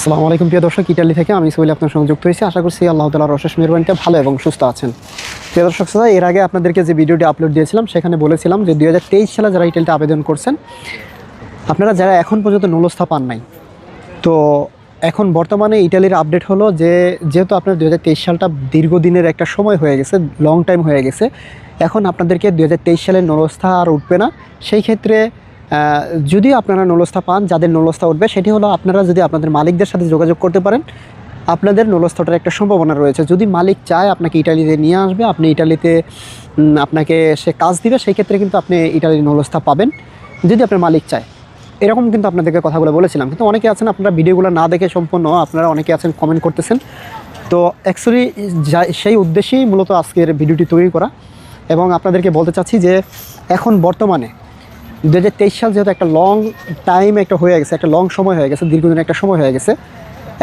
আসসালামু আলাইকুম প্রিয় দর্শক। ইটালি থেকে আমি সোহেল আপনার সংযুক্ত হয়েছি। আশা করছি আল্লাহ তালার অশেষ মেহরবানিতে ভালো এবং সুস্থ আছেন। প্রিয় দর্শক শ্রোতা, এর আগে আপনাদেরকে যে ভিডিওটি আপলোড দিয়েছিলাম সেখানে বলেছিলাম যে দু হাজার তেইশ সালে যারা ইটালিতে আবেদন করছেন আপনারা যারা এখন পর্যন্ত নুলস্থা পান নাই তো এখন বর্তমানে ইটালির আপডেট হলো যে যেহেতু আপনার দুহাজার তেইশ সালটা দীর্ঘদিনের একটা সময় হয়ে গেছে লং টাইম হয়ে গেছে এখন আপনাদেরকে দু হাজার তেইশ সালের নলস্থা আর উঠবে না। সেই ক্ষেত্রে আহ, যদি আপনারা নলস্থা পান যাদের নলস্থা উঠবে সেটি হলো আপনারা যদি আপনাদের মালিকদের সাথে যোগাযোগ করতে পারেন আপনাদের নলস্থাটার একটা সম্ভাবনা রয়েছে। যদি মালিক চায় আপনাকে ইটালিতে নিয়ে আসবে আপনি ইটালিতে আপনাকে সে কাজ দিবে সেই ক্ষেত্রে কিন্তু আপনি ইটালির নলস্থা পাবেন যদি আপনার মালিক চায়। এরকম কিন্তু আপনাদেরকে কথাগুলো বলেছিলাম। কিন্তু অনেকে আছেন আপনারা ভিডিওগুলো না দেখে সম্পূর্ণ আপনারা অনেকে আছেন কমেন্ট করতেছেন। তো অ্যাকচুয়ালি সেই উদ্দেশ্যেই মূলত আজকের ভিডিওটি তৈরি করা। এবং আপনাদেরকে বলতে চাচ্ছি যে এখন বর্তমানে দু হাজার তেইশ সাল যেহেতু একটা লং টাইম একটা হয়ে গেছে একটা লং সময় হয়ে গেছে দীর্ঘদিন একটা সময় হয়ে গেছে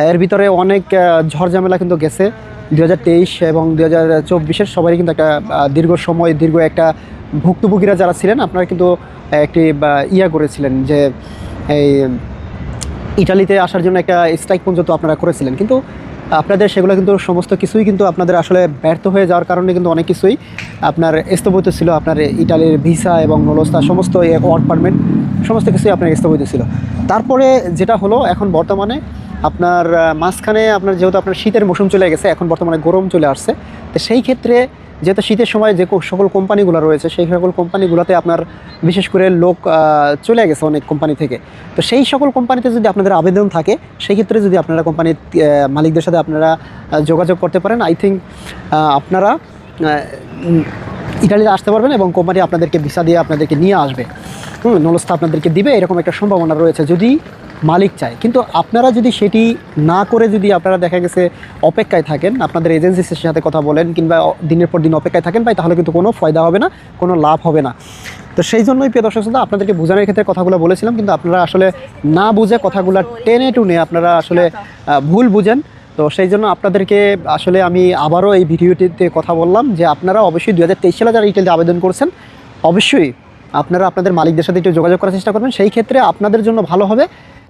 এর ভিতরে অনেক আহ, ঝড় ঝামেলা কিন্তু গেছে। দু হাজার তেইশ এবং দু হাজার চব্বিশের সবারই কিন্তু একটা দীর্ঘ সময় দীর্ঘ একটা ভুক্তভোগীরা যারা ছিলেন আপনারা কিন্তু একটি ইয়া করেছিলেন যে এই ইটালিতে আসার জন্য একটা স্ট্রাইক পর্যন্ত আপনারা করেছিলেন। কিন্তু আপনাদের সেগুলো কিন্তু সমস্ত কিছুই কিন্তু আপনাদের আসলে ব্যর্থ হয়ে যাওয়ার কারণে কিন্তু অনেক কিছুই আপনার স্থগিত ছিল। আপনার ইটালির ভিসা এবং নলস্তা সমস্ত ওয়ার্ক পারমিট সমস্ত কিছুই আপনার স্থগিত ছিল। তারপরে যেটা হলো, এখন বর্তমানে আপনার মাঝখানে আপনার যেহেতু আপনার শীতের মৌসুম চলে গেছে, এখন বর্তমানে গরম চলে আসছে। তো সেই ক্ষেত্রে যেহেতু শীতের সময় যে সকল কোম্পানিগুলো রয়েছে, সেই সকল কোম্পানিগুলোতে আপনার বিশেষ করে লোক চলে গেছে অনেক কোম্পানি থেকে। তো সেই সকল কোম্পানিতে যদি আপনাদের আবেদন থাকে, সেই ক্ষেত্রে যদি আপনারা কোম্পানির মালিকদের সাথে আপনারা যোগাযোগ করতে পারেন আই থিঙ্ক আপনারা ইটালিতে আসতে পারবেন এবং কোম্পানি আপনাদেরকে ভিসা দিয়ে আপনাদেরকে নিয়ে আসবে। হুম নলস্থা আপনাদেরকে দিবে, এরকম একটা সম্ভাবনা রয়েছে। যদি মালিক চায়। কিন্তু আপনারা যদি সেটি না করে যদি আপনারা দেখা গেছে অপেক্ষায় থাকেন আপনাদের এজেন্সির সাথে কথা বলেন কিংবা দিনের পর দিন অপেক্ষায় থাকেন ভাই তাহলে কিন্তু কোনো ফয়দা হবে না কোনো লাভ হবে না। তো সেই জন্যই প্রিয় দর্শক শ্রোতা, আপনাদেরকে বোঝানোর ক্ষেত্রে কথাগুলো বলেছিলাম কিন্তু আপনারা আসলে না বুঝে কথাগুলো টেনে টুনে আপনারা আসলে ভুল বুঝেন। তো সেই জন্য আপনাদেরকে আসলে আমি আবারও এই ভিডিওটিতে কথা বললাম যে আপনারা অবশ্যই দু হাজার তেইশ সালে যারা ইটেলতে আবেদন করছেন অবশ্যই আপনারা আপনাদের মালিকদের সাথে একটু যোগাযোগ করার চেষ্টা করবেন। সেই ক্ষেত্রে আপনাদের জন্য ভালো হবে।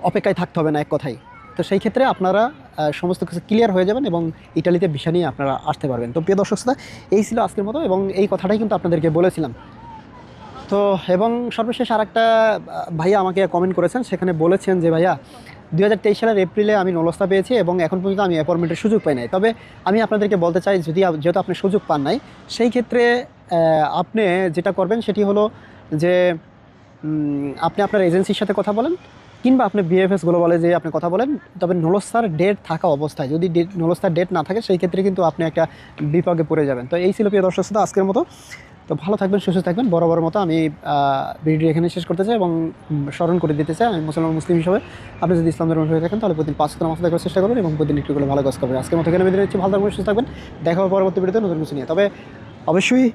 অপেক্ষায় থাকতে হবে না এক কথাই। তো সেই ক্ষেত্রে আপনারা সমস্ত কিছু ক্লিয়ার হয়ে যাবেন এবং ইটালিতে ভিসা নিয়ে আপনারা আসতে পারবেন। তো প্রিয় দর্শক শ্রোতা, এই ছিল আজকের মতো এবং এই কথাটাই কিন্তু আপনাদেরকে বলেছিলাম। তো এবং সর্বশেষ আর একটা ভাইয়া আমাকে কমেন্ট করেছেন সেখানে বলেছেন যে ভাইয়া দু হাজার তেইশ সালের এপ্রিলে আমি নলস্তা পেয়েছি এবং এখন পর্যন্ত আমি অ্যাপয়েন্টমেন্টের সুযোগ পাই নাই। তবে আমি আপনাদেরকে বলতে চাই যদি যেহেতু আপনি সুযোগ পান নাই সেই ক্ষেত্রে আপনি যেটা করবেন সেটি হলো যে আপনি আপনার এজেন্সির সাথে কথা বলেন কিংবা আপনি বিএফএস গ্লোবালে যে আপনি কথা বলেন, তবে নলস্তার ডেট থাকা অবস্থায়, যদি ডেট নলস্তার ডেট না থাকে, সেই ক্ষেত্রে কিন্তু আপনি একটা বিপাকে পড়ে যাবেন। তো এই ছিল প্রিয় দর্শক শ্রোতা, আজকের মতো। তো ভালো থাকবেন, সুস্থ থাকবেন। বড় বড় মতো আমি ভিডিও এখানে শেষ করতে চাই এবং স্মরণ করে দিতে চাই। আমি মুসলমান, মুসলিম হিসেবে। আপনি যদি ইসলাম ধর্ম হয়ে থাকেন, তাহলে প্রতিদিন পাঁচ করে মাসে দেখার চেষ্টা করবেন এবং প্রতিদিন একটু করে ভালো কাজ করবেন। আজকের মতো এখানে নিচ্ছি। ভালো থাকবেন, সুস্থ থাকবেন। দেখা হবে পরবর্তী ভিডিওতে নতুন কিছু নিয়ে। তবে অবশ্যই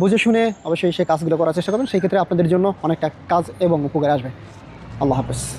বুঝে শুনে অবশ্যই সেই কাজগুলো করার চেষ্টা করবেন। সেই ক্ষেত্রে আপনাদের জন্য অনেকটা কাজ এবং উপকার আসবে। আল্লাহ হাফেজ।